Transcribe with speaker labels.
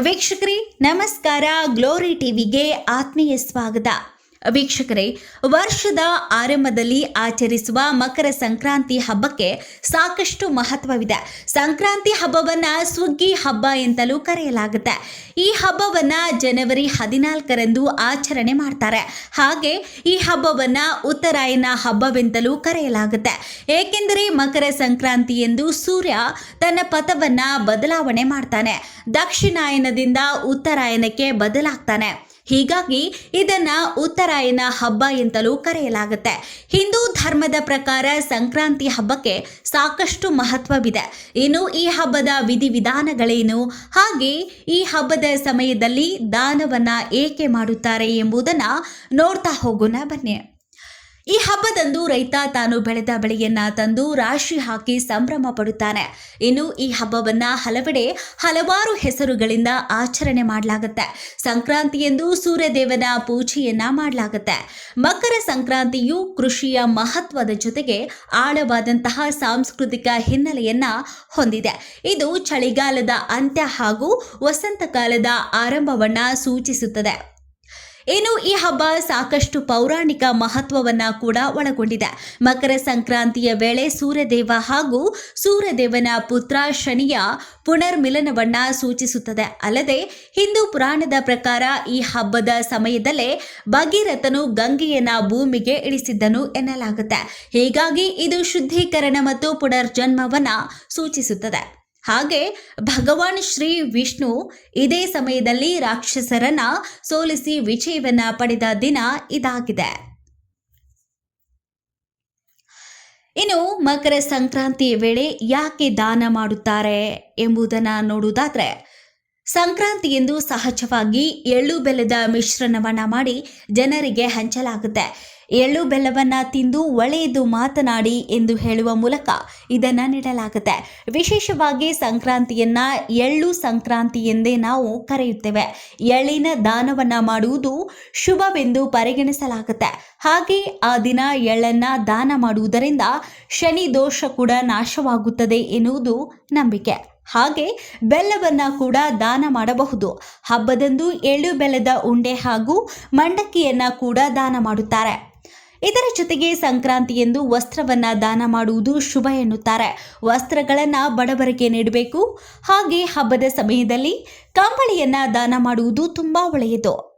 Speaker 1: ವೀಕ್ಷಕರೇ ನಮಸ್ಕಾರ. ಗ್ಲೋರಿ ಟಿವಿಗೆ ಆತ್ಮೀಯ ಸ್ವಾಗತ. ವೀಕ್ಷಕರೇ, ವರ್ಷದ ಆರಂಭದಲ್ಲಿ ಆಚರಿಸುವ ಮಕರ ಸಂಕ್ರಾಂತಿ ಹಬ್ಬಕ್ಕೆ ಸಾಕಷ್ಟು ಮಹತ್ವವಿದೆ. ಸಂಕ್ರಾಂತಿ ಹಬ್ಬವನ್ನ ಸುಗ್ಗಿ ಹಬ್ಬ ಎಂತಲೂ ಕರೆಯಲಾಗುತ್ತೆ. ಈ ಹಬ್ಬವನ್ನ ಜನವರಿ ಹದಿನಾಲ್ಕರಂದು ಆಚರಣೆ ಮಾಡ್ತಾರೆ. ಹಾಗೆ ಈ ಹಬ್ಬವನ್ನ ಉತ್ತರಾಯಣ ಹಬ್ಬವೆಂತಲೂ ಕರೆಯಲಾಗುತ್ತೆ. ಏಕೆಂದರೆ ಮಕರ ಸಂಕ್ರಾಂತಿ ಎಂದು ಸೂರ್ಯ ತನ್ನ ಪಥವನ್ನ ಬದಲಾವಣೆ ಮಾಡ್ತಾನೆ. ದಕ್ಷಿಣಾಯನದಿಂದ ಉತ್ತರಾಯಣಕ್ಕೆ ಬದಲಾಗ್ತಾನೆ. ಹೀಗಾಗಿ ಇದನ್ನ ಉತ್ತರಾಯಣ ಹಬ್ಬ ಎಂತಲೂ ಕರೆಯಲಾಗುತ್ತೆ. ಹಿಂದೂ ಧರ್ಮದ ಪ್ರಕಾರ ಸಂಕ್ರಾಂತಿ ಹಬ್ಬಕ್ಕೆ ಸಾಕಷ್ಟು ಮಹತ್ವವಿದೆ. ಇನ್ನು ಈ ಹಬ್ಬದ ವಿಧಿವಿಧಾನಗಳೇನು? ಹಾಗೆ ಈ ಹಬ್ಬದ ಸಮಯದಲ್ಲಿ ದಾನವನ್ನ ಏಕೆ ಮಾಡುತ್ತಾರೆ ಎಂಬುದನ್ನ ನೋಡ್ತಾ ಹೋಗೋಣ ಬನ್ನಿ. ಈ ಹಬ್ಬದಂದು ರೈತ ತಾನು ಬೆಳೆದ ಬೆಳೆಯನ್ನ ತಂದು ರಾಶಿ ಹಾಕಿ ಸಂಭ್ರಮ ಪಡುತ್ತಾನೆ. ಇನ್ನು ಈ ಹಬ್ಬವನ್ನ ಹಲವೆಡೆ ಹಲವಾರು ಹೆಸರುಗಳಿಂದ ಆಚರಣೆ ಮಾಡಲಾಗುತ್ತೆ. ಸಂಕ್ರಾಂತಿಯೆಂದು ಸೂರ್ಯದೇವನ ಪೂಜೆಯನ್ನ ಮಾಡಲಾಗುತ್ತೆ. ಮಕರ ಸಂಕ್ರಾಂತಿಯು ಕೃಷಿಯ ಮಹತ್ವದ ಜೊತೆಗೆ ಆಳವಾದಂತಹ ಸಾಂಸ್ಕೃತಿಕ ಹಿನ್ನೆಲೆಯನ್ನ ಹೊಂದಿದೆ. ಇದು ಚಳಿಗಾಲದ ಅಂತ್ಯ ಹಾಗೂ ವಸಂತಕಾಲದ ಆರಂಭವನ್ನ ಸೂಚಿಸುತ್ತದೆ. ಇನ್ನು ಈ ಹಬ್ಬ ಸಾಕಷ್ಟು ಪೌರಾಣಿಕ ಮಹತ್ವವನ್ನ ಕೂಡ ಒಳಗೊಂಡಿದೆ. ಮಕರ ಸಂಕ್ರಾಂತಿಯ ವೇಳೆ ಸೂರ್ಯದೇವ ಹಾಗೂ ಸೂರ್ಯದೇವನ ಪುತ್ರ ಶನಿಯ ಪುನರ್ಮಿಲನವನ್ನ ಸೂಚಿಸುತ್ತದೆ. ಅಲ್ಲದೆ ಹಿಂದೂ ಪುರಾಣದ ಪ್ರಕಾರ ಈ ಹಬ್ಬದ ಸಮಯದಲ್ಲೇ ಭಗೀರಥನು ಗಂಗೆಯನ್ನ ಭೂಮಿಗೆ ಇಳಿಸಿದ್ದನು ಎನ್ನಲಾಗುತ್ತೆ. ಹೀಗಾಗಿ ಇದು ಶುದ್ಧೀಕರಣ ಮತ್ತು ಪುನರ್ಜನ್ಮವನ್ನ ಸೂಚಿಸುತ್ತದೆ. ಹಾಗೆ ಭಗವಾನ್ ಶ್ರೀ ವಿಷ್ಣು ಇದೇ ಸಮಯದಲ್ಲಿ ರಾಕ್ಷಸರನ್ನ ಸೋಲಿಸಿ ವಿಜಯವನ್ನ ಪಡೆದ ದಿನ ಇದಾಗಿದೆ. ಇನ್ನು ಮಕರ ಸಂಕ್ರಾಂತಿ ವೇಳೆ ಯಾಕೆ ದಾನ ಮಾಡುತ್ತಾರೆ ಎಂಬುದನ್ನು ನೋಡುವುದಾದ್ರೆ ಸಂಕ್ರಾಂತಿ ಎಂದು ಸಹಜವಾಗಿ ಎಳ್ಳು ಬೆಲ್ಲದ ಮಿಶ್ರಣವನ್ನ ಮಾಡಿ ಜನರಿಗೆ ಹಂಚಲಾಗುತ್ತೆ. ಎಳ್ಳು ಬೆಲ್ಲವನ್ನ ತಿಂದು ಒಳ್ಳೆಯದು ಮಾತನಾಡಿ ಎಂದು ಹೇಳುವ ಮೂಲಕ ಇದನ್ನು ನೀಡಲಾಗುತ್ತೆ. ವಿಶೇಷವಾಗಿ ಸಂಕ್ರಾಂತಿಯನ್ನ ಎಳ್ಳು ಸಂಕ್ರಾಂತಿ ಎಂದೇ ನಾವು ಕರೆಯುತ್ತೇವೆ. ಎಳ್ಳಿನ ದಾನವನ್ನ ಮಾಡುವುದು ಶುಭವೆಂದು ಪರಿಗಣಿಸಲಾಗುತ್ತೆ. ಹಾಗೆ ಆ ದಿನ ಎಳ್ಳನ್ನ ದಾನ ಮಾಡುವುದರಿಂದ ಶನಿ ದೋಷ ಕೂಡ ನಾಶವಾಗುತ್ತದೆ ಎನ್ನುವುದು ನಂಬಿಕೆ. ಹಾಗೆ ಬೆಲ್ಲವನ್ನ ಕೂಡ ದಾನ ಮಾಡಬಹುದು. ಹಬ್ಬದಂದು ಎಳ್ಳು ಬೆಲ್ಲದ ಉಂಡೆ ಹಾಗೂ ಮಂಡಕ್ಕಿಯನ್ನು ಕೂಡ ದಾನ ಮಾಡುತ್ತಾರೆ. ಇದರ ಜೊತೆಗೆ ಸಂಕ್ರಾಂತಿಯೆಂದು ವಸ್ತ್ರವನ್ನ ದಾನ ಮಾಡುವುದು ಶುಭ ಎನ್ನುತ್ತಾರೆ. ವಸ್ತ್ರಗಳನ್ನ ಬಡವರಿಗೆ ನೀಡಬೇಕು. ಹಾಗೆ ಹಬ್ಬದ ಸಮಯದಲ್ಲಿ ಕಂಬಳಿಯನ್ನ ದಾನ ಮಾಡುವುದು ತುಂಬಾ ಒಳ್ಳೆಯದು.